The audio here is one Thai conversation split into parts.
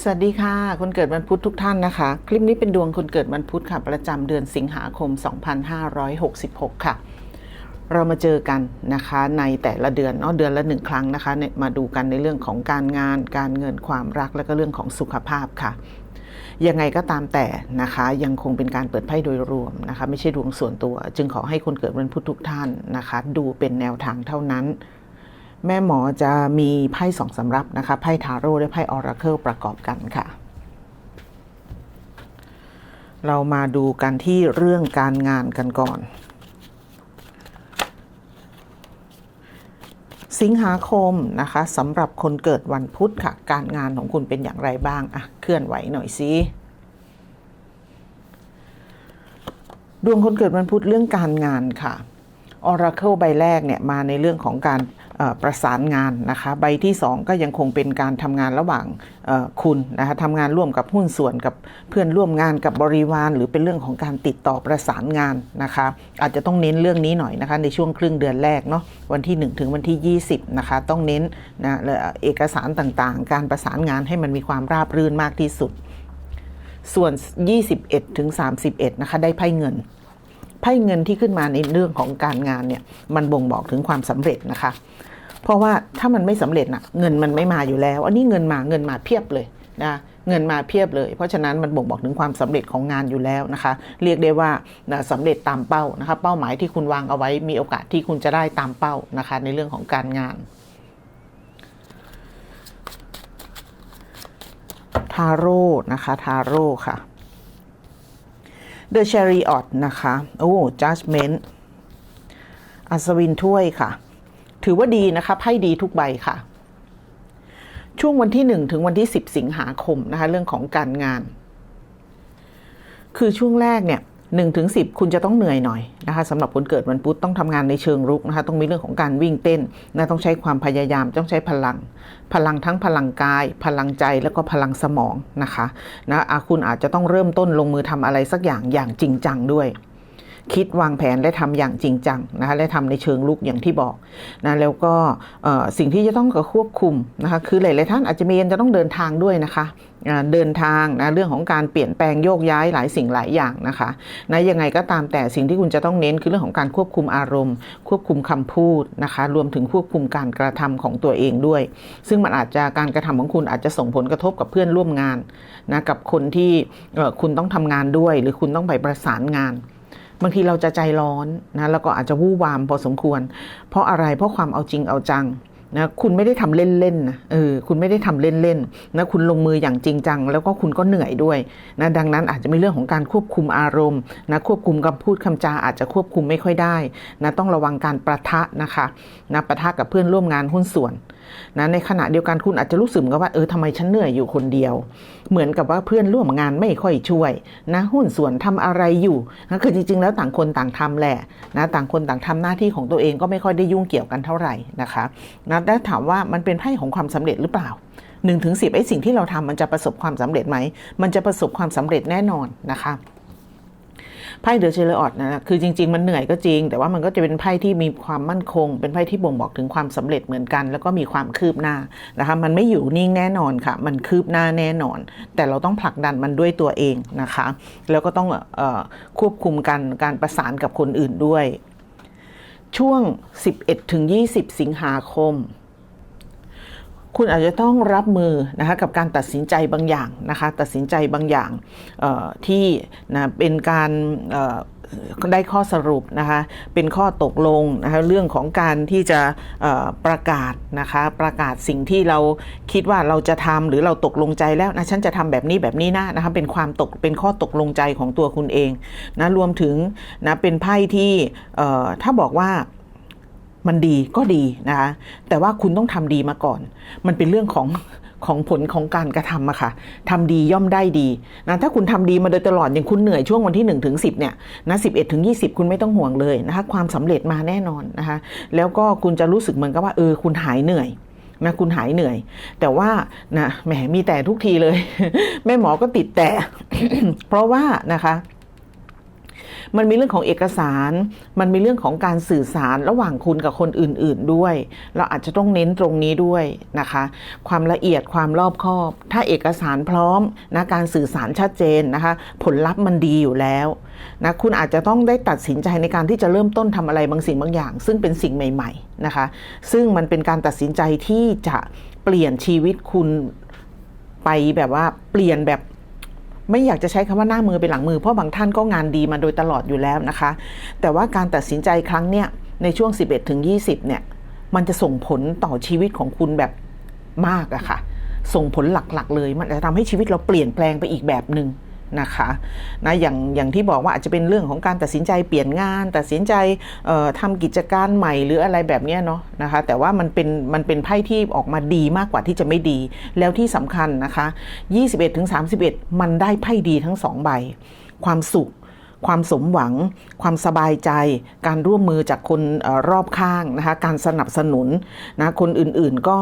สวัสดีค่ะ คนเกิดวันพุธทุกท่านนะคะ คลิปนี้เป็นดวงคนเกิดวันพุธค่ะ ประจำเดือนสิงหาคม 2566 ค่ะ เรามาเจอกันนะคะในแต่ละเดือนเนาะเดือนละหนึ่งครั้งนะคะเนี่ยมาดูกันในเรื่องของการงาน การเงินความรักและก็เรื่องของสุขภาพค่ะยังไงก็ตามแต่นะคะ ยังคงเป็นการเปิดไพ่โดยรวมนะคะ ไม่ใช่ดวงส่วนตัว จึงขอให้คนเกิดวันพุธทุกท่านนะคะ ดูเป็นแนวทางเท่านั้น แม่หมอจะมีไพ่สองสำรับนะคะ ไพ่ทาโร่และไพ่ออราเคิลประกอบกันค่ะ เรามาดูกันที่เรื่องการงานกันก่อน สิงหาคมนะคะสำหรับคนเกิดวันพุธค่ะ การงานของคุณเป็นอย่างไรบ้างอะเคลื่อนไหวหน่อยสิดวงคนเกิดวันพุธเรื่องการงานค่ะ Oracle ใบแรกเนี่ยมาในเรื่องของการ ประสานงานนะคะใบที่ 2 ก็ยังคงเป็นการทำงานระหว่างคุณนะคะทำงานร่วมกับหุ้นส่วนกับเพื่อนร่วมงานกับบริวาร หรือเป็นเรื่องของการติดต่อประสานงานนะคะอาจจะต้องเน้นเรื่องนี้หน่อยนะคะในช่วงครึ่งเดือนแรกเนาะวันที่ 1 ถึงวันที่ 20นะคะต้องเน้นนะเอกสารต่างๆ การประสานงานให้มันมีความราบรื่นมากที่สุด ส่วน 21 ถึง 31 นะคะได้ไพ่เงินไพ่เงินที่ขึ้นมาในเรื่องของการงานเนี่ยมันบ่งบอกถึงความสำเร็จนะคะ เพราะว่าถ้ามันไม่สำเร็จนะเงินมันไม่มาอยู่แล้ว อันนี้เงินมาเงินมาเพียบเลยนะเงินมาเพียบเลย เพราะฉะนั้นมันบ่งบอกถึงความสำเร็จของงานอยู่แล้วนะคะ เรียกได้ว่านะสำเร็จตามเป้านะคะ เป้าหมายที่คุณวางเอาไว้มีโอกาสที่คุณจะได้ตามเป้านะคะ ในเรื่องของการงานทาโร่นะคะทาโร่ค่ะ The Chariot นะคะ โอ้ Judgment อัศวินถ้วยค่ะ ถือว่าดีนะคะไพ่ดีทุกใบค่ะ ช่วงวันที่ 1 ถึงวันที่ 10 สิงหาคมนะคะ เรื่องของการงาน คือช่วงแรกเนี่ยหนึ่งถึงสิคุณจะต้องเหนื่อยหน่อยนะคะสำหรับคนเกิดวันพุธต้องทำงานในเชิงรุกนะคะต้องมีเรื่องของการวิ่งเต้นนะต้องใช้ความพยายามต้องใช้พลัง พลังทั้งพลังกาย พลังใจแล้วก็พลังสมองนะคะนะะคุณอาจจะต้องเริ่มต้นลงมือทำอะไรสักอย่างอย่างจริงจังด้วย คิดวางแผนและทำอย่างจริงจังนะคะและทำในเชิงลุกอย่างที่บอกนะแล้วก็สิ่งที่จะต้องควบคุมนะคะคือหลายๆท่านอาจจะมีจะต้องเดินทางด้วยนะคะเดินทางนะเรื่องของการเปลี่ยนแปลงโยกย้ายหลายสิ่งหลายอย่างนะคะนะยังไงก็ตามแต่สิ่งที่คุณจะต้องเน้นคือเรื่องของการควบคุมอารมณ์ ควบคุมคำพูดนะคะรวมถึงควบคุมการกระทำของตัวเองด้วย ซึ่งมันอาจจะการกระทำของคุณอาจจะส่งผลกระทบกับเพื่อนร่วมงานนะกับคนที่คุณต้องทำงานด้วย หรือคุณต้องไปประสานงาน บางทีเราจะใจร้อนนะแล้วก็อาจจะวู่วามพอสมควร เพราะอะไรเพราะความเอาจริงเอาจัง นะคุณไม่ได้ทำเล่นๆนะเออคุณไม่ได้ทำเล่นๆนะคุณลงมืออย่างจริงจัง แล้วก็คุณก็เหนื่อยด้วยนะดังนั้นอาจจะมีเรื่องของการควบคุมอารมณ์นะควบคุมคำพูดคำจาอาจจะควบคุมไม่ค่อยได้นะต้องระวังการประทะนะคะนะประทะกับเพื่อนร่วมงานหุ้นส่วนนะในขณะเดียวกันคุณอาจจะรู้สึกกับว่าเออทำไมฉันเหนื่อยอยู่คนเดียว เหมือนกับว่าเพื่อนร่วมงานไม่ค่อยช่วยนะหุ้นส่วนทำอะไรอยู่นะคือจริง ๆ แล้วต่างคนต่างทำแหละนะต่างคนต่างทำหน้าที่ของตัวเองก็ไม่ค่อยได้ยุ่งเกี่ยวกันเท่าไหร่นะคะนะแล้วถามว่ามันเป็นไพ่ของความสำเร็จหรือเปล่า1นถึงสิไอ้สิ่งที่เราทำมันจะประสบความสำเร็จไหม มันจะประสบความสำเร็จแน่นอนนะคะไพ่เดอะเชลออดนะคือจริง ๆ มันเหนื่อยก็จริง แต่ว่ามันก็จะเป็นไพ่ที่มีความมั่นคง เป็นไพ่ที่บ่งบอกถึงความสำเร็จเหมือนกัน แล้วก็มีความคืบหน้านะคะมันไม่อยู่นิ่งแน่นอนค่ะ มันคืบหน้าแน่นอน แต่เราต้องผลักดันมันด้วยตัวเองนะคะ แล้วก็ต้องออควบคุมกันการประสานกับคนอื่นด้วย ช่วง 11ถึง20 สิงหาคม คุณอาจจะต้องรับมือนะคะกับการตัดสินใจบางอย่างนะคะ ตัดสินใจบางอย่างที่นะเป็นการ ได้ข้อสรุปนะคะเป็นข้อตกลงนะคะเรื่องของการที่จะประกาศนะคะประกาศสิ่งที่เราคิดว่าเราจะทำหรือเราตกลงใจแล้วนะฉันจะทำแบบนี้แบบนี้นะนะคะเป็นความตกเป็นข้อตกลงใจของตัวคุณเองนะรวมถึงนะเป็นไพ่ที่ถ้าบอกว่ามันดีก็ดีนะคะแต่ว่าคุณต้องทำดีมาก่อน มันเป็นเรื่องของ ของผลของการกระทำอะค่ะทำดีย่อมได้ดีนะถ้าคุณทำดีมาโดยตลอดอย่างคุณเหนื่อยช่วงวันที่1ถึง10เนี่ยนะ11ถึง20คุณไม่ต้องห่วงเลยนะคะความสำเร็จมาแน่นอนนะคะแล้วก็คุณจะรู้สึกเหมือนกับว่าเออคุณหายเหนื่อยนะคุณหายเหนื่อย แต่ว่านะแหมมีแต่ทุกทีเลย แม่หมอก็ติดแต่ เพราะว่านะคะ มันมีเรื่องของเอกสาร มันมีเรื่องของการสื่อสารระหว่างคุณกับคนอื่น ๆด้วย เราอาจจะต้องเน้นตรงนี้ด้วยนะคะ ความละเอียดความรอบคอบ ถ้าเอกสารพร้อมนะการสื่อสารชัดเจนนะคะ ผลลัพธ์มันดีอยู่แล้วนะคุณอาจจะต้องได้ตัดสินใจในการที่จะเริ่มต้นทำอะไรบางสิ่งบางอย่าง ซึ่งเป็นสิ่งใหม่ ๆนะคะ ซึ่งมันเป็นการตัดสินใจที่จะเปลี่ยนชีวิตคุณไปแบบว่าเปลี่ยนแบบ ไม่อยากจะใช้คำว่าหน้ามือไปหลังมือเพราะบางท่านก็งานดีมาโดยตลอดอยู่แล้วนะคะ แต่ว่าการตัดสินใจครั้งเนี้ยในช่วง 11ถึง20 เนี่ย มันจะส่งผลต่อชีวิตของคุณแบบมากอะค่ะ ส่งผลหลักๆ เลย มันจะทำให้ชีวิตเราเปลี่ยนแปลงไปอีกแบบหนึ่ง นะคะนะอย่างอย่างที่บอกว่าอาจจะเป็นเรื่องของการตัดสินใจเปลี่ยนงาน ตัดสินใจทำกิจการใหม่หรืออะไรแบบนี้เนาะนะคะแต่ว่ามันเป็นมันเป็นไพ่ที่ออกมาดีมากกว่าที่จะไม่ดี แล้วที่สำคัญนะคะ 21ถึง31 มันได้ไพ่ดีทั้งสองใบ ความสุขความสมหวัง ความสบายใจ การร่วมมือจากคนอรอบข้างนะคะ การสนับสนุนนะ คนอื่นๆก็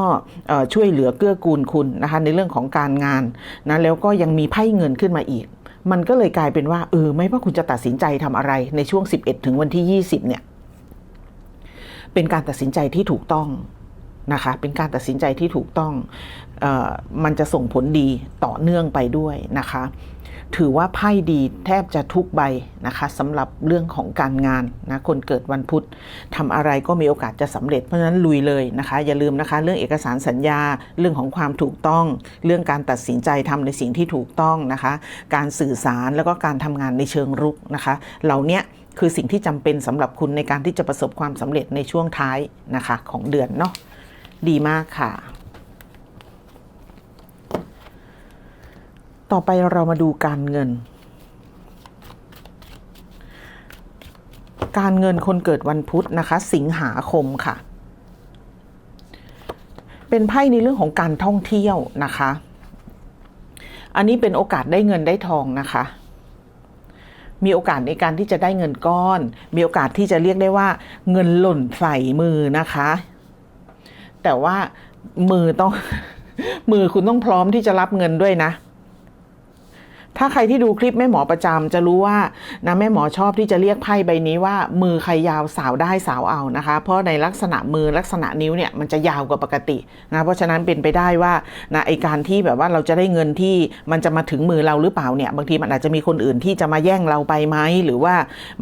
ช่วยเหลือเกื้อกูลคุณนะคะในเรื่องของการงานนะ แล้วก็ยังมีไพ่เงินขึ้นมาอีก มันก็เลยกลายเป็นว่าเออไม่ว่าคุณจะตัดสินใจทำอะไรในช่วง 11 ถึงวันที่ 20 เนี่ย เป็นการตัดสินใจที่ถูกต้องนะคะ เป็นการตัดสินใจที่ถูกต้องออมันจะส่งผลดีต่อเนื่องไปด้วยนะคะ ถือว่าไพ่ดีแทบจะทุกใบนะคะสำหรับเรื่องของการงานนะคนเกิดวันพุธทำอะไรก็มีโอกาสจะสำเร็จเพราะฉะนั้นลุยเลยนะคะ อย่าลืมนะคะ เรื่องเอกสารสัญญาเรื่องของความถูกต้อง เรื่องการตัดสินใจทำในสิ่งที่ถูกต้องนะคะ การสื่อสารแล้วก็การทำงานในเชิงรุกนะคะเหล่านี้คือสิ่งที่จำเป็นสำหรับคุณในการที่จะประสบความสำเร็จในช่วงท้ายนะคะของเดือนเนาะดีมากค่ะ ต่อไปเรามาดูการเงิน การเงินคนเกิดวันพุธนะคะ สิงหาคมค่ะ เป็นไพ่ในเรื่องของการท่องเที่ยวนะคะ อันนี้เป็นโอกาสได้เงินได้ทองนะคะ มีโอกาสในการที่จะได้เงินก้อน มีโอกาสที่จะเรียกได้ว่า เงินหล่นใส่มือนะคะ แต่ว่ามือต้องมือคุณต้องพร้อมที่จะรับเงินด้วยนะ ถ้าใครที่ดูคลิปแม่หมอประจำจะรู้ว่านะแม่หมอชอบที่จะเรียกไพ่ใบนี้ว่า มือใครยาวสาวได้สาวเอานะคะ เพราะในลักษณะมือลักษณะนิ้วเนี่ยมันจะยาวกว่าปกตินะเพราะฉะนั้นเป็นไปได้ว่านะไอการที่แบบว่าเราจะได้เงินที่มันจะมาถึงมือเราหรือเปล่าเนี่ยบางทีมันอาจจะมีคนอื่นที่จะมาแย่งเราไปไหมหรือว่า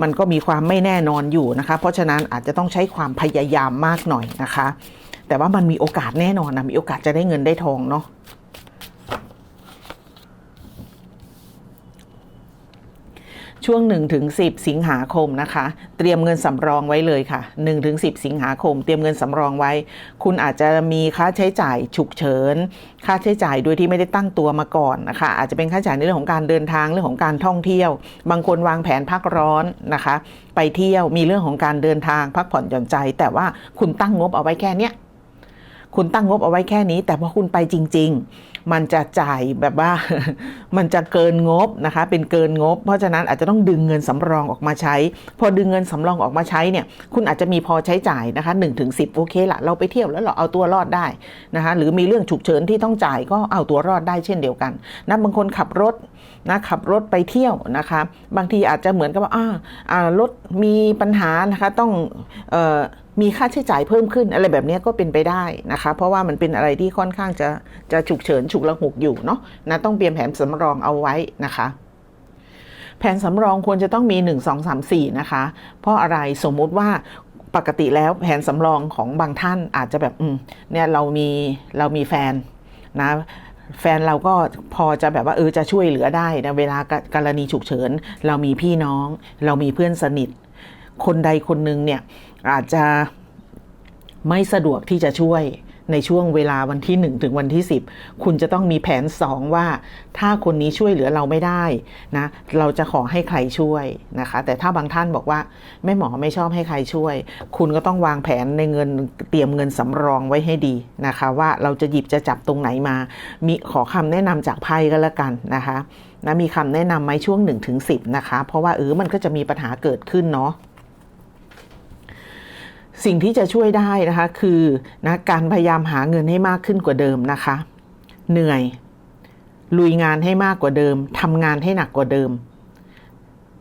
มันก็มีความไม่แน่นอนอยู่นะคะ เพราะฉะนั้นอาจจะต้องใช้ความพยายามมากหน่อยนะคะ แต่ว่ามันมีโอกาสแน่นอนนะมีโอกาสจะได้เงินได้ทองเนาะ ช่วง1ถึง10 สิงหาคมนะคะ เตรียมเงินสำรองไว้เลยค่ะ1ถึง10 สิงหาคม เตรียมเงินสำรองไว้ คุณอาจจะมีค่าใช้จ่ายฉุกเฉิน ค่าใช้จ่ายโดยที่ไม่ได้ตั้งตัวมาก่อนนะคะ อาจจะเป็นค่าใช้จ่ายในเรื่องของการเดินทางเรื่องของการท่องเที่ยว บางคนวางแผนพักร้อนนะคะ ไปเที่ยวมีเรื่องของการเดินทางพักผ่อนหย่อนใจ แต่ว่าคุณตั้งงบเอาไว้แค่เนี้ยคุณตั้งงบเอาไว้แค่นี้ แต่พอคุณไปจริง ๆ มันจะจ่ายแบบว่ามันจะเกินงบนะคะ เป็นเกินงบ เพราะฉะนั้นอาจจะต้องดึงเงินสำรองออกมาใช้ พอดึงเงินสำรองออกมาใช้เนี่ย คุณอาจจะมีพอใช้จ่ายนะคะ1นถึงสิโอเคละเราไปเที่ยวแล้วเราเอาตัวรอดได้นะคะหรือมีเรื่องฉุกเฉินที่ต้องจ่ายก็เอาตัวรอดได้เช่นเดียวกันนะบางคนขับรถนะขับรถไปเที่ยวนะคะ บางทีอาจจะเหมือนกับว่าอ่ารถมีปัญหานะคะต้องเอ่อ มีค่าใช้จ่ายเพิ่มขึ้นอะไรแบบนี้ก็เป็นไปได้นะคะ เพราะว่ามันเป็นอะไรที่ค่อนข้างจะจะฉุกเฉินฉุกละหุกอยู่เนาะนะต้องเตรียมแผนสำรองเอาไว้นะคะ แผนสำรองควรจะต้องมี 1 2 3 4 นะคะ เพราะอะไรสมมุติว่าปกติแล้วแผนสำรองของบางท่านอาจจะแบบอืมเนี่ยเรามีเรามีแฟนนะแฟนเราก็พอจะแบบว่าเออจะช่วยเหลือได้นะเวลากรณีฉุกเฉิน เรามีพี่น้อง เรามีเพื่อนสนิท คนใดคนหนึ่งเนี่ย อาจจะไม่สะดวกที่จะช่วยในช่วงเวลาวันที่ 1 ถึงวันที่ 10 คุณจะต้องมีแผน 2 ว่า ถ้าคนนี้ช่วยเหลือเราไม่ได้นะเราจะขอให้ใครช่วยนะคะ แต่ถ้าบางท่านบอกว่าแม่หมอไม่ชอบให้ใครช่วย คุณก็ต้องวางแผนในเงินเตรียมเงินสำรองไว้ให้ดีนะคะ ว่าเราจะหยิบจะจับตรงไหนมา มีขอคำแนะนำจากไพ่ก็แล้วกันนะคะนะมีคำแนะนำไหมช่วง1ถึง10นะคะเพราะว่าเออมันก็จะมีปัญหาเกิดขึ้นเนาะ สิ่งที่จะช่วยได้นะคะคือนะการพยายามหาเงินให้มากขึ้นกว่าเดิมนะคะ เหนื่อย ลุยงานให้มากกว่าเดิมทำงานให้หนักกว่าเดิม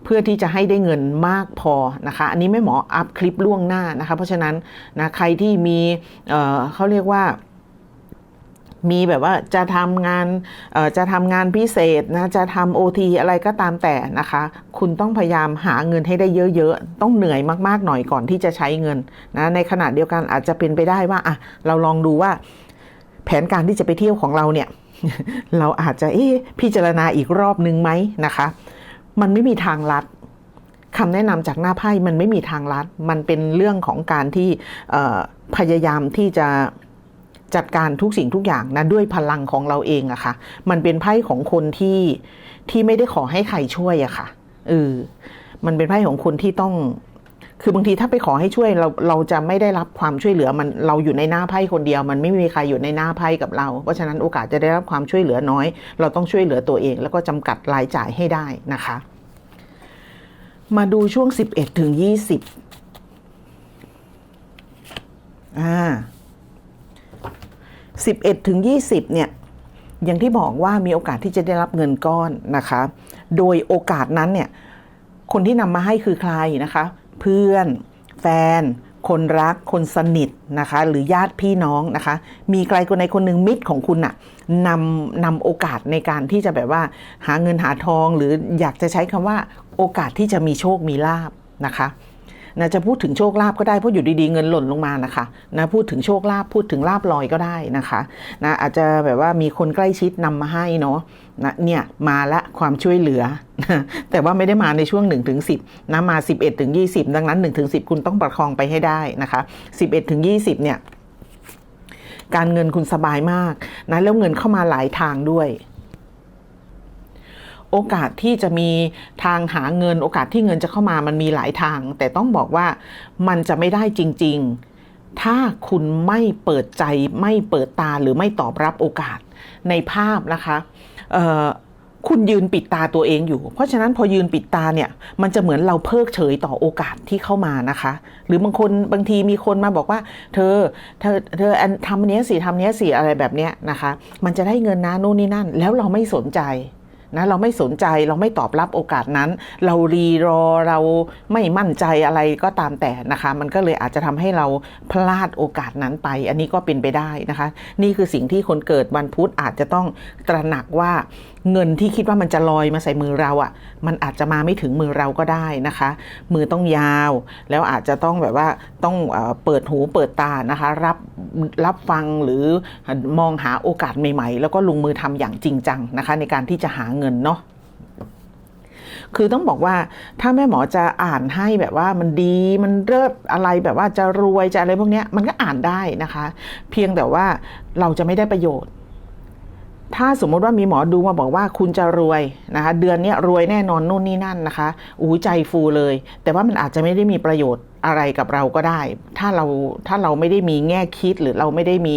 เพื่อที่จะให้ได้เงินมากพอนะคะ อันนี้ไม่หมออัพคลิปล่วงหน้านะคะ เพราะฉะนั้นนะใครที่มีเเขาเรียกว่า มีแบบว่าจะทำงานจะทำงานพิเศษนะจะทำโอทีอะไรก็ตามแต่นะคะ คุณต้องพยายามหาเงินให้ได้เยอะๆ ต้องเหนื่อยมากๆหน่อยก่อนที่จะใช้เงินนะในขณะเดียวกันอาจจะเป็นไปได้ว่าอะเราลองดูว่า แผนการที่จะไปเที่ยวของเราเนี่ย เราอาจจะเอ๊ะพิจารณาอีกรอบนึงไหมนะคะ มันไม่มีทางลัดคำแนะนำจากหน้าไพ่มันไม่มีทางลัด มันเป็นเรื่องของการที่พยายามที่จะ จัดการทุกสิ่งทุกอย่างนะด้วยพลังของเราเองอะค่ะ มันเป็นไพ่ของคนที่ที่ไม่ได้ขอให้ใครช่วยอะค่ะเออมันเป็นไพ่ของคนที่ต้อง คือบางทีถ้าไปขอให้ช่วยเราเราจะไม่ได้รับความช่วยเหลือมันเราอยู่ในหน้าไพ่คนเดียว มันไม่มีใครอยู่ในหน้าไพ่กับเรา เพราะฉะนั้นโอกาสจะได้รับความช่วยเหลือน้อย เราต้องช่วยเหลือตัวเอง แล้วก็จำกัดรายจ่ายให้ได้นะคะ มาดูช่วง 11ถึง20อ่า 11ถึง20เนี่ยอย่างที่บอกว่ามีโอกาสที่จะได้รับเงินก้อนนะคะ โดยโอกาสนั้นเนี่ยคนที่นำมาให้คือใครนะคะ เพื่อนแฟน คนรัก คนสนิทนะคะ หรือญาติพี่น้องนะคะ มีใครคนใดคนหนึ่งมิตรของคุณน่ะนำนำโอกาสในการที่จะแบบว่า หาเงินหาทองหรืออยากจะใช้คำว่า โอกาสที่จะมีโชคมีลาบนะคะ นะจะพูดถึงโชคลาภก็ได้เพราะอยู่ดีๆเงินหล่นลงมานะคะนะพูดถึงโชคลาภพูดถึงลาบลอยก็ได้นะคะนะอาจจะแบบว่ามีคนใกล้ชิดนำมาให้เนาะนะเนี่ยมาละความช่วยเหลือแต่ว่าไม่ได้มาในช่วง1ถึง10นะมา 11ถึง20 ดังนั้น1ถึง10 คุณต้องประคองไปให้ได้นะคะ11ถึง20 เนี่ยการเงินคุณสบายมากนะแล้วเงินเข้ามาหลายทางด้วย โอกาสที่จะมีทางหาเงิน โอกาสที่เงินจะเข้ามามันมีหลายทาง แต่ต้องบอกว่ามันจะไม่ได้จริง ๆ ถ้าคุณไม่เปิดใจไม่เปิดตาหรือไม่ตอบรับโอกาสในภาพนะคะคุณยืนปิดตาตัวเองอยู่ เพราะฉะนั้นพอยืนปิดตาเนี่ยมันจะเหมือนเราเพิกเฉยต่อโอกาสที่เข้ามานะคะ หรือบางคนบางทีมีคนมาบอกว่า เธอเธอเธอทำนเนี้ยสิทำเนี้ยสิอะไรแบบเนี้ยนะคะ มันจะได้เงินนะนู่นนี่นั่น แล้วเราไม่สนใจ นะเราไม่สนใจเราไม่ตอบรับโอกาสนั้น เรารีรอเราไม่มั่นใจอะไรก็ตามแต่นะคะ มันก็เลยอาจจะทำให้เราพลาดโอกาสนั้นไป อันนี้ก็เป็นไปได้นะคะ นี่คือสิ่งที่คนเกิดวันพุธอาจจะต้องตระหนักว่า เงินที่คิดว่ามันจะลอยมาใส่มือเราอะ่ะ มันอาจจะมาไม่ถึงมือเราก็ได้นะคะ มือต้องยาว แล้วอาจจะต้องแบบว่าต้องเออเปิดหูเปิดตานะคะ รับรับฟังหรือมองหาโอกาสใหม่ๆ แล้วก็ลงมือทำอย่างจริงจังนะคะ ในการที่จะหาเงินเนาะคือต้องบอกว่าถ้าแม่หมอจะอ่านให้แบบว่ามันดีมันเลิศอะไรแบบว่าจะรวยจะอะไรพวกเนี้ยมันก็อ่านได้นะคะ เพียงแต่ว่าเราจะไม่ได้ประโยชน์ ถ้าสมมติว่ามีหมอดูมาบอกว่าคุณจะรวยนะคะเดือนนี้รวยแน่นอนนู่นนี่นั่นนะคะอู้ใจฟูเลย แต่ว่ามันอาจจะไม่ได้มีประโยชน์อะไรกับเราก็ได้ ถ้าเราถ้าเราไม่ได้มีแง่คิดหรือเราไม่ได้มี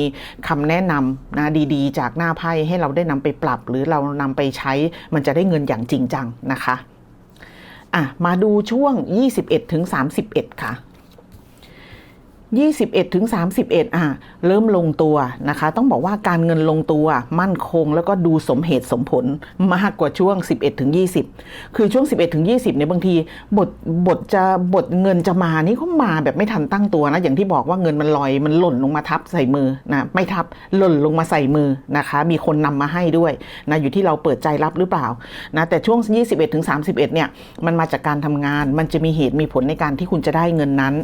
คำแนะนำนะดีๆ จากหน้าไพ่ให้เราได้นำไปปรับ หรือเรานำไปใช้มันจะได้เงินอย่างจริงจังนะคะอะมาดูช่วง 21ถึง31 ค่ะ 21ถึง31 อะเริ่มลงตัวนะคะ ต้องบอกว่าการเงินลงตัวมั่นคงแล้วก็ดูสมเหตุสมผลมากกว่าช่วง 11ถึง20 คือช่วง 11ถึง20เนี่ยบางทีบทบทจะบทเงินจะมานี่ก็มาแบบไม่ทันตั้งตัวนะอย่างที่บอกว่าเงินมันลอยมันหล่นลงมาทับใส่มือนะไม่ทับหล่นลงมาใส่มือนะคะ มีคนนำมาให้ด้วยนะอยู่ที่เราเปิดใจรับหรือเปล่านะแต่ช่วง 21ถึง31เนี่ยมันมาจากการทำงานมันจะมีเหตุมีผลในการที่คุณจะได้เงินนั้น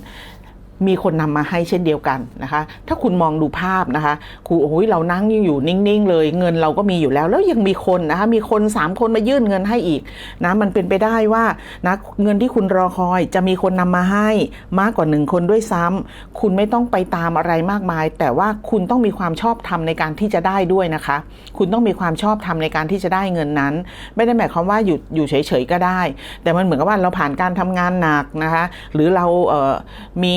มีคนนำมาให้เช่นเดียวกันนะคะ ถ้าคุณมองดูภาพนะคะครูโอ้ยเรานั่งอยู่นิ่งๆ เลย เงินเราก็มีอยู่แล้ว แล้วยังมีคนนะคะมีคนสามคนมายื่นเงินให้อีกนะมันเป็นไปได้ว่านะเงินที่คุณรอคอยจะมีคนนำมาให้มากกว่าหนึ่งคนด้วยซ้ำคุณไม่ต้องไปตามอะไรมากมาย แต่ว่าคุณต้องมีความชอบธรรมในการที่จะได้ด้วยนะคะ คุณต้องมีความชอบธรรมในการที่จะได้เงินนั้น ไม่ได้หมายความว่าอยู่อยู่เฉยๆก็ได้ แต่มันเหมือนกับว่าเราผ่านการทำงานหนักนะคะ หรือเราเอ่อมี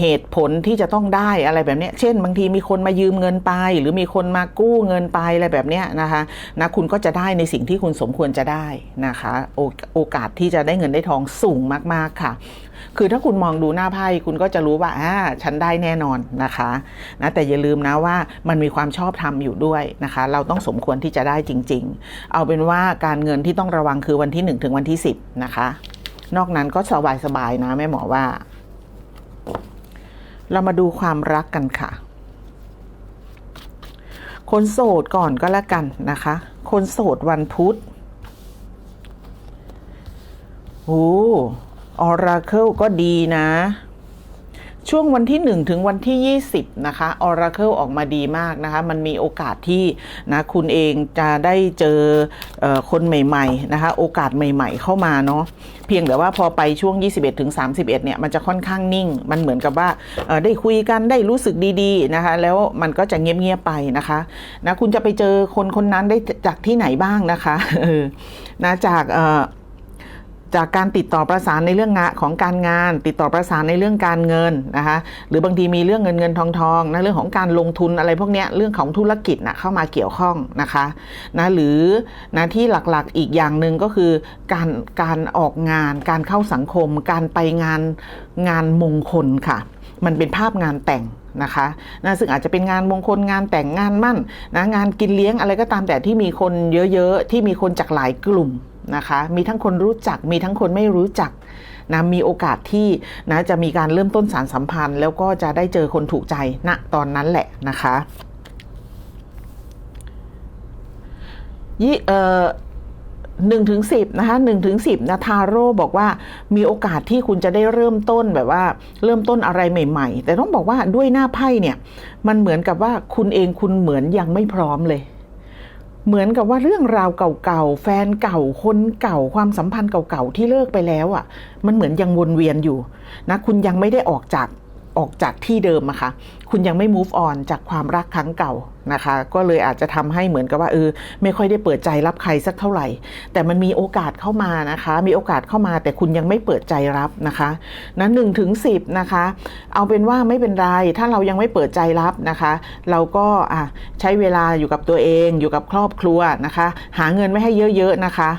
เหตุผลที่จะต้องได้อะไรแบบนี้เช่น บางทีมีคนมายืมเงินไป หรือมีคนมากู้เงินไปอะไรแบบนี้นะคะนะคุณก็จะได้ในสิ่งที่คุณสมควรจะได้นะคะโอโอกาสที่จะได้เงินได้ทองสูงมาก ๆค่ะ คือถ้าคุณมองดูหน้าไพ่คุณก็จะรู้ว่าอ่าฉันได้แน่นอนนะคะนะแต่อย่าลืมนะว่ามันมีความชอบธรรมอยู่ด้วยนะคะ เราต้องสมควรที่จะได้จริง ๆ เอาเป็นว่าการเงินที่ต้องระวังคือวันที่ 1 ถึงวันที่ 10 นะคะ นอกนั้นก็สบายสบายๆนะแม่หมอว่า เรามาดูความรักกันค่ะ คนโสดก่อนก็แล้วกันนะคะ คนโสดวันพุธโอ้ออราเคิลก็ดีนะ ช่วงวันที่ 1 ถึงวันที่ 20 นะคะออราเคิลออกมาดีมากนะคะ มันมีโอกาสที่นะคุณเองจะได้เจอเออคนใหม่ๆนะคะ โอกาสใหม่ ๆ เข้ามาเนาะเพียงแต่ว่าพอไปช่วง 21 ถึง 31 เนี่ย มันจะค่อนข้างนิ่ง มันเหมือนกับว่าได้คุยกันได้รู้สึกดีๆนะคะ แล้วมันก็จะเงียบๆไปนะคะนะคุณจะไปเจอคนคนนั้นได้จากที่ไหนบ้างนะคะนะจากเอ่อ จากการติดต่อประสานในเรื่องงานของการงาน ติดต่อประสานในเรื่องการเงินนะคะหรือบางทีมีเรื่องเงินเงินทองทองนะเรื่องของการลงทุนอะไรพวกนี้เรื่องของธุรกิจนะเข้ามาเกี่ยวข้องนะคะนะหรือนะที่หลักๆอีกอย่างหนึ่งก็คือการการออกงาน การเข้าสังคม การไปงานงานมงคลค่ะ มันเป็นภาพงานแต่งนะคะนะซึ่งอาจจะเป็นงานมงคลงานแต่งงานมั่นนะงานกินเลี้ยงอะไรก็ตามแต่ที่มีคนเยอะๆ ที่มีคนจากหลายกลุ่ม นะคะ มีทั้งคนรู้จัก มีทั้งคนไม่รู้จักนะมีโอกาสที่นะจะมีการเริ่มต้นสารสัมพันธ์ แล้วก็จะได้เจอคนถูกใจณตอนนั้นแหละนะคะยี่เอ่อหนึ่งถึงสิบนะคะหนึ่งถึงสิบนะทาโร่บอกว่ามีโอกาสที่คุณจะได้เริ่มต้นแบบว่า เริ่มต้นอะไรใหม่ ๆ แต่ต้องบอกว่าด้วยหน้าไพ่เนี่ย มันเหมือนกับว่าคุณเองคุณเหมือนยังไม่พร้อมเลย เหมือนกับว่าเรื่องราวเก่าๆ แฟนเก่า คนเก่า ความสัมพันธ์เก่าๆ ที่เลิกไปแล้วอะ่ะ มันเหมือนยังวนเวียนอยู่นะ คุณยังไม่ได้ออกจากออกจากที่เดิมอะค่ะ คุณยังไม่ move on จากความรักครั้งเก่า นะคะ ก็เลยอาจจะทำให้เหมือนกับว่าเออไม่ค่อยได้เปิดใจรับใครสักเท่าไหร่ แต่มันมีโอกาสเข้ามานะคะ มีโอกาสเข้ามาแต่คุณยังไม่เปิดใจรับนะคะนั้นหนึ่งถึงสิบนะคะ เอาเป็นว่าไม่เป็นไรถ้าเรายังไม่เปิดใจรับนะคะ เราก็อะใช้เวลาอยู่กับตัวเองอยู่กับครอบครัวนะคะ หาเงินไม่ให้เยอะๆนะคะ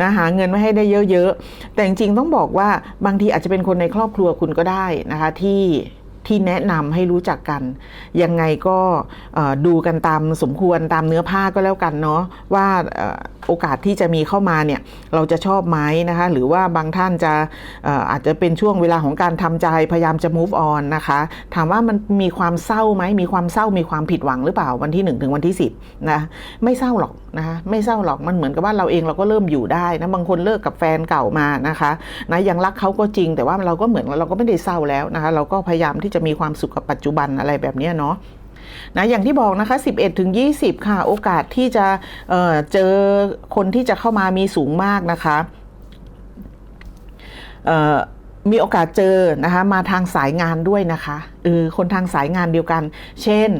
นะหาเงินไม่ให้ได้เยอะๆแต่จริงๆต้องบอกว่าบางทีอาจจะเป็นคนในครอบครัวคุณก็ได้นะคะที่ ที่แนะนำให้รู้จักกัน ยังไงก็ดูกันตามสมควรตามเนื้อผ้าก็แล้วกันเนาะว่าโอกาสที่จะมีเข้ามาเนี่ยเราจะชอบไหมนะคะ หรือว่าบางท่านจะเอ่ออาจจะเป็นช่วงเวลาของการทำใจพยายามจะ move on นะคะ ถามว่ามันมีความเศร้าไหมมีความเศร้ามีความผิดหวังหรือเปล่าวันที่ 1 ถึงวันที่ 10นะไม่เศร้าหรอกนะคะไม่เศร้าหรอกมันเหมือนกับว่าเราเองเราก็เริ่มอยู่ได้นะบางคนเลิกกับแฟนเก่ามานะคะนะยังรักเขาก็จริง แต่ว่าเราก็เหมือนเราก็ไม่ได้เศร้าแล้วนะคะ เราก็พยายามที่จะะมีความสุขกับปัจจุบันอะไรแบบนี้เนาะนะอย่างที่บอกนะคะ 11 ถึง 20 ค่ะ โอกาสที่จะเเจอคนที่จะเข้ามามีสูงมากนะคะมีโอกาสเจอนะคะมาทางสายงานด้วยนะคะเออคนทางสายงานเดียวกัน เช่น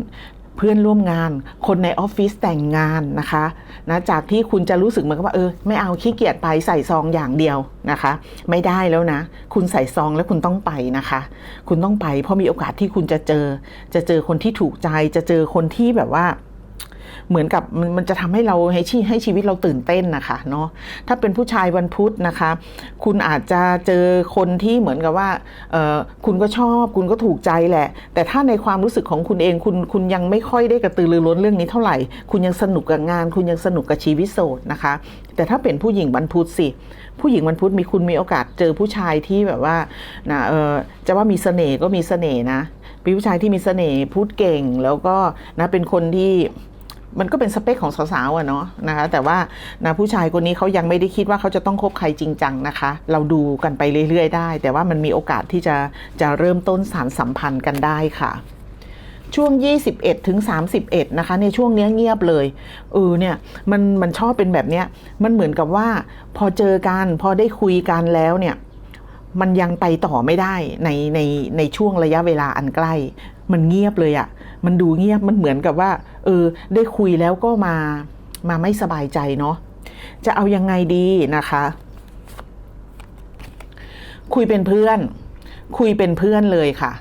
เพื่อนร่วมงาน คนในออฟฟิศแต่งงานนะคะนะจากที่คุณจะรู้สึกเหมือนกับว่าเออไม่เอาขี้เกียจไปใส่ซองอย่างเดียวนะคะ ไม่ได้แล้วนะ คุณใส่ซองแล้วคุณต้องไปนะคะ คุณต้องไปเพราะมีโอกาสที่คุณจะเจอ จะเจอคนที่ถูกใจจะเจอคนที่แบบว่า เหมือนกับมันมันจะทำให้เราให้ชีให้ชีวิตเราตื่นเต้นนะคะเนาะถ้าเป็นผู้ชายวันพุธนะคะ คุณอาจจะเจอคนที่เหมือนกับว่าคุณก็ชอบคุณก็ถูกใจแหละ แต่ถ้าในความรู้สึกของคุณเองคุณคุณยังไม่ค่อยได้กระตือรือร้นเรื่องนี้เท่าไหร่ คุณยังสนุกกับงาน คุณยังสนุกกับชีวิตโสดนะคะ แต่ถ้าเป็นผู้หญิงวันพุธสิ ผู้หญิงวันพุธมีคุณมีโอกาสเจอผู้ชายที่แบบว่านะเออจะว่ามีเสน่ห์ก็มีเสน่ห์นะเป็นผู้ชายที่มีเสน่ห์พูดเก่งแล้วก็นะเป็นคนที่ มันก็เป็นสเปคของสาวๆอะเนาะนะคะ แต่ว่านะผู้ชายคนนี้เขายังไม่ได้คิดว่าเขาจะต้องคบใครจริงจังนะคะ เราดูกันไปเรื่อยๆ ได้ แต่ว่ามันมีโอกาสที่จะจะเริ่มต้นสารสัมพันธ์กันได้ค่ะช่วง 21ถึง31 นะคะ ในช่วงเนี้ยเงียบเลย เออเนี่ยมันมันชอบเป็นแบบเนี้ย มันเหมือนกับว่า พอเจอกัน พอได้คุยกันแล้วเนี่ย มันยังไปต่อไม่ได้ในในในช่วงระยะเวลาอันใกล้ มันเงียบเลยอะ่ะ มันดูเงียบมันเหมือนกับว่า เออ ได้คุยแล้วก็มามาไม่สบายใจเนาะจะเอายังไงดีนะคะ คุยเป็นเพื่อน คุยเป็นเพื่อนเลยค่ะ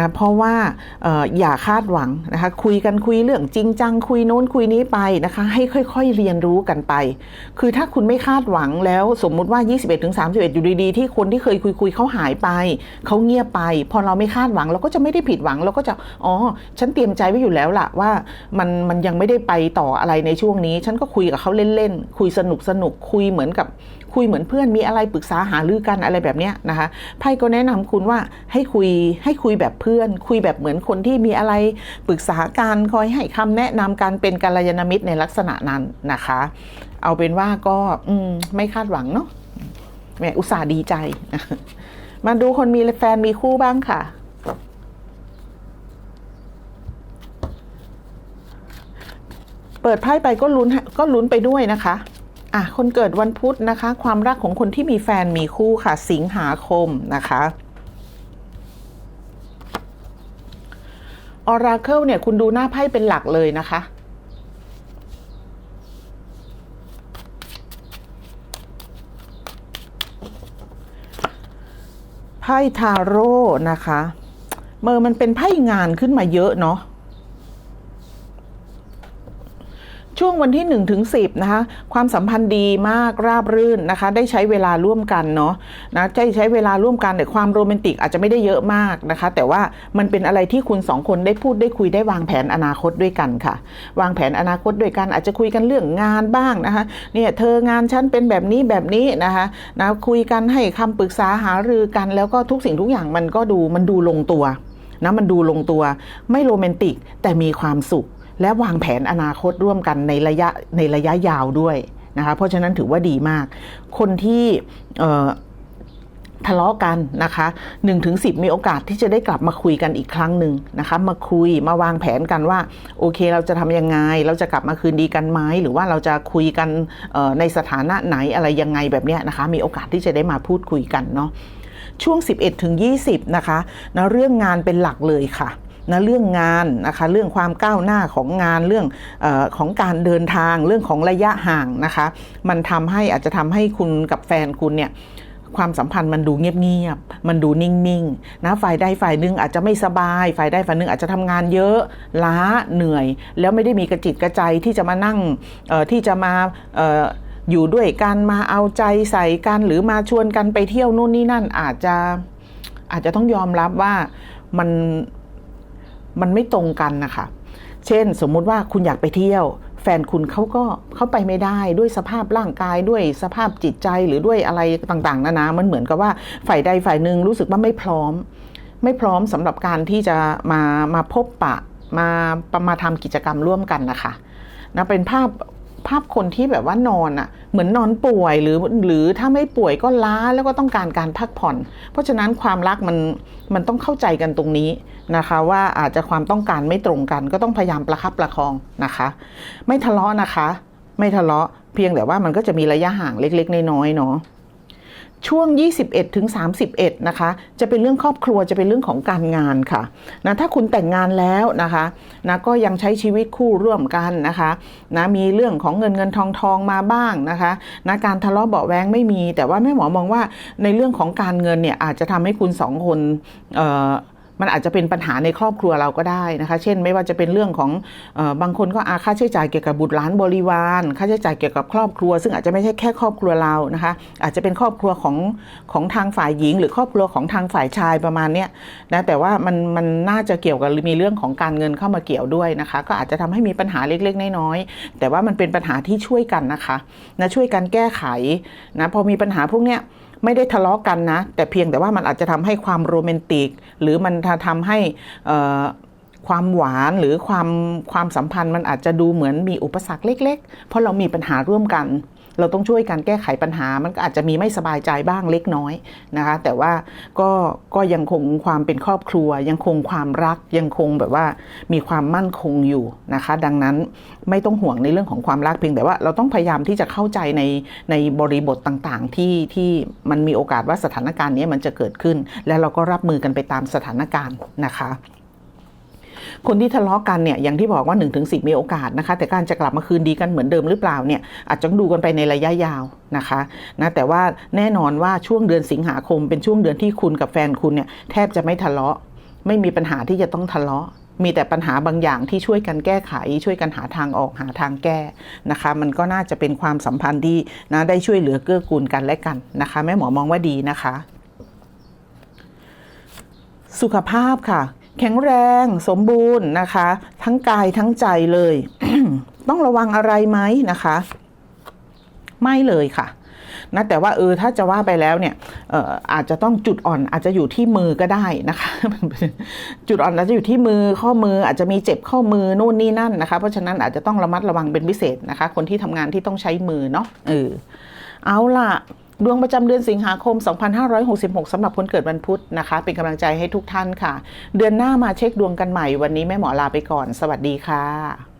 นะเพราะว่าอย่าคาดหวังนะคะคุยกันคุยเรื่องจริงจังคุยโน้นคุยนี้ไปนะคะให้ค่อยๆเรียนรู้กันไป คือถ้าคุณไม่คาดหวังแล้วสมมุติว่า 21ถึง31 อยู่ดีๆ ที่คนที่เคยคุยคุยๆเขาหายไปเขาเงียบไป พอเราไม่คาดหวังเราก็จะไม่ได้ผิดหวังเราก็จะอ๋อฉันเตรียมใจไว้อยู่แล้วล่ะว่ามันมันยังไม่ได้ไปต่ออะไรในช่วงนี้ ฉันก็คุยกับเขาเล่นๆคุยสนุกสนุกคุยเหมือนกับคุยเหมือนเพื่อนมีอะไรปรึกษาหารือกันอะไรแบบเนี้ยนะคะไพ่ก็แนะนำคุณว่าให้คุยให้คุยแบบเพื่อน คุยแบบเหมือนคนที่มีอะไรปรึกษาการคอยให้คำแนะนำการเป็นกัลยาณมิตรในลักษณะนั้นนะคะ เอาเป็นว่าก็อืมไม่คาดหวังเนาะแหมอุตส่าห์ดีใจ มาดูคนมีแฟนมีคู่บ้างค่ะเปิดไพ่ไปก็ลุ้นก็ลุ้นไปด้วยนะคะ อะคนเกิดวันพุธนะคะ ความรักของคนที่มีแฟนมีคู่ค่ะ สิงหาคมนะคะออราเคิลเนี่ยคุณดูหน้าไพ่เป็นหลักเลยนะคะ ไพ่ทาโร่นะคะ เมื่อมันเป็นไพ่งานขึ้นมาเยอะเนาะ ช่ วันที่ 1 ถึง 10 นะคะ ความสัมพันธ์ดีมากราบรื่นนะคะ ได้ใช้เวลาร่วมกันเนาะนะได้ใช้เวลาร่วมกันแต่ความโรแมนติกอาจจะไม่ได้เยอะมากนะคะ แต่ว่ามันเป็นอะไรที่คุณสองคนได้พูดได้คุยได้วางแผนอนาคตด้วยกันค่ะ วางแผนอนาคตด้วยกันอาจจะคุยกันเรื่องงานบ้างนะคะเนี่ยเธองานฉันเป็นแบบนี้แบบนี้นะคะนะคุยกันให้คำปรึกษาหารือกันแล้วก็ทุกสิ่งทุกอย่างมันก็ดูมันดูลงตัวนะมันดูลงตัว ไม่โรแมนติกแต่มีความสุข และวางแผนอนาคตร่วมกันในระยะในระยะยาวด้วยนะคะเพราะฉะนั้นถือว่าดีมาก คนที่ทะเลาะกันนะคะ1ถึง10มีโอกาสที่จะได้กลับมาคุยกันอีกครั้งหนึ่งนะคะ มาคุยมาวางแผนกันว่า โอเคเราจะทำยังไง เราจะกลับมาคืนดีกันไหมหรือว่าเราจะคุยกันในสถานะไหนอะไรยังไงแบบนี้นะคะ มีโอกาสที่จะได้มาพูดคุยกันเนาะช่วง 11ถึง20 นะคะนะเรื่องงานเป็นหลักเลยค่ะ นะเรื่องงานนะคะเรื่องความก้าวหน้าของงานเรื่องอของการเดินทางเรื่องของระยะห่างนะคะ มันทำให้อาจจะทำให้คุณกับแฟนคุณเนี่ยความสัมพันธ์มันดูเงียบๆ มันดูนิ่งๆ นะ ฝ่ายใดฝ่ายหนึ่งอาจจะไม่สบาย ฝ่ายใดฝ่ายหนึ่งอาจจะทำงานเยอะ ล้า เหนื่อย แล้วไม่ได้มีกระจิตกระใจที่จะมานั่งที่จะมาอยู่ด้วยกัน มาเอาใจใส่กัน หรือมาชวนกันไปเที่ยวนู่นนี่นั่น อาจจะอาจจะต้องยอมรับว่ามัน มันไม่ตรงกันนะคะ เช่นสมมุติว่าคุณอยากไปเที่ยว แฟนคุณเขาก็เขาไปไม่ได้ด้วยสภาพร่างกายด้วยสภาพจิตใจหรือด้วยอะไรต่างๆนานา มันเหมือนกับว่าฝ่ายใดฝ่ายหนึ่งรู้สึกว่าไม่พร้อม ไม่พร้อมสำหรับการที่จะมามาพบปะมามาทำกิจกรรมร่วมกันนะคะนะเป็นภาพภาพคนที่แบบว่านอนอะ่ะ เหมือนนอนป่วยหรือหรือถ้าไม่ป่วยก็ล้าแล้วก็ต้องการการพักผ่อน เพราะฉะนั้นความรักมันมันต้องเข้าใจกันตรงนี้นะคะ ว่าอาจจะความต้องการไม่ตรงกัน ก็ต้องพยายามประคับประคองนะคะ ไม่ทะเลาะนะคะ ไม่ทะเลาะเพียงแต่ว่ามันก็จะมีระยะห่างเล็ก ๆ น้อยๆเนาะ ช่วง 21ถึง31 นะคะ จะเป็นเรื่องครอบครัวจะเป็นเรื่องของการงานค่ะนะถ้าคุณแต่งงานแล้วนะคะนะก็ยังใช้ชีวิตคู่ร่วมกันนะคะนะมีเรื่องของเงินเงินทองทองมาบ้างนะคะนะการทะเลาะเบาแวงไม่มี แต่ว่าแม่หมอมองว่าในเรื่องของการเงินเนี่ยอาจจะทำให้คุณสองคนเอ่อ มันอาจจะเป็นปัญหาในครอบครัวเราก็ได้นะคะ เช่น ไม่ว่าจะเป็นเรื่องของออบางคนก็อาค่าใช้จ่ายเกี่ยวกับบุตรหลานบริวาร ค่าใช้จ่ายเกี่ยวกับครอบครัว ซึ่งอาจจะไม่ใช่แค่ครอบครัวเรานะคะ อาจจะเป็นครอบครัวของของทางฝ่ายหญิง หรือครอบครัวของทางฝ่ายชายประมาณเนี้ยนะแต่ว่ามันมันน่าจะเกี่ยวกับมีเรื่องของการเงินเข้ามาเกี่ยวด้วยนะคะ ก็อาจจะทำให้มีปัญหาเล็กๆ น้อยๆแต่ว่ามันเป็นปัญหาที่ช่วยกันนะคะนะช่วยกันแก้ไขนะพอมีปัญหาพวกเนี้ย ไม่ได้ทะเลาะกันนะ แต่เพียงแต่ว่ามันอาจจะทำให้ความโรแมนติก หรือมันทำให้ความหวานหรือความความสัมพันธ์มันอาจจะดูเหมือนมีอุปสรรคเล็ก ๆ เพราะเรามีปัญหาร่วมกัน เราต้องช่วยกันแก้ไขปัญหา มันก็อาจจะมีไม่สบายใจบ้างเล็กน้อยนะคะ แต่ว่าก็ก็ยังคงความเป็นครอบครัว ยังคงความรักยังคงแบบว่ามีความมั่นคงอยู่นะคะ ดังนั้นไม่ต้องห่วงในเรื่องของความรักเพียงแต่ว่าเราต้องพยายามที่จะเข้าใจในในบริบทต่างๆ ที่ที่มันมีโอกาสว่าสถานการณ์นี้มันจะเกิดขึ้น แล้วเราก็รับมือกันไปตามสถานการณ์นะคะ คนที่ทะเลาะกันเนี่ยอย่างที่บอกว่า1นถึงสิมีโอกาสนะคะ แต่การจะกลับมาคืนดีกันเหมือนเดิมหรือเปล่าเนี่ยอาจจะต้องดูกันไปในระยะยาวนะคะนะแต่ว่าแน่นอนว่าช่วงเดือนสิงหาคม เป็นช่วงเดือนที่คุณกับแฟนคุณเนี่ยแทบจะไม่ทะเลาะ ไม่มีปัญหาที่จะต้องทะเลาะมีแต่ปัญหาบางอย่างที่ช่วยกันแก้ไข ช่วยกันหาทางออกหาทางแก้นะคะ มันก็น่าจะเป็นความสัมพันธ์ที่นะได้ช่วยเหลือเกื้อกูลกันและกันนะคะแม่หมอมองว่าดีนะคะ สุขภาพค่ะ แข็งแรงสมบูรณ์นะคะ ทั้งกายทั้งใจเลย ต้องระวังอะไรไหมนะคะ ไม่เลยค่ะนะแต่ว่าเออถ้าจะว่าไปแล้วเนี่ยอออาจจะต้องจุดอ่อนอาจจะอยู่ที่มือก็ได้นะคะ จุดอ่อนอาจจะอยู่ที่มือข้อมืออาจจะมีเจ็บข้อมือนู่นนี่นั่นนะคะ เพราะฉะนั้นอาจจะต้องระมัดระวังเป็นพิเศษนะคะ คนที่ทำงานที่ต้องใช้มือเนาะเออเอาล่ะ ดวงประจำเดือนสิงหาคม 2566สำหรับคนเกิดวันพุธนะคะ เป็นกำลังใจให้ทุกท่านค่ะ เดือนหน้ามาเช็คดวงกันใหม่วันนี้แม่หมอลาไปก่อน สวัสดีค่ะ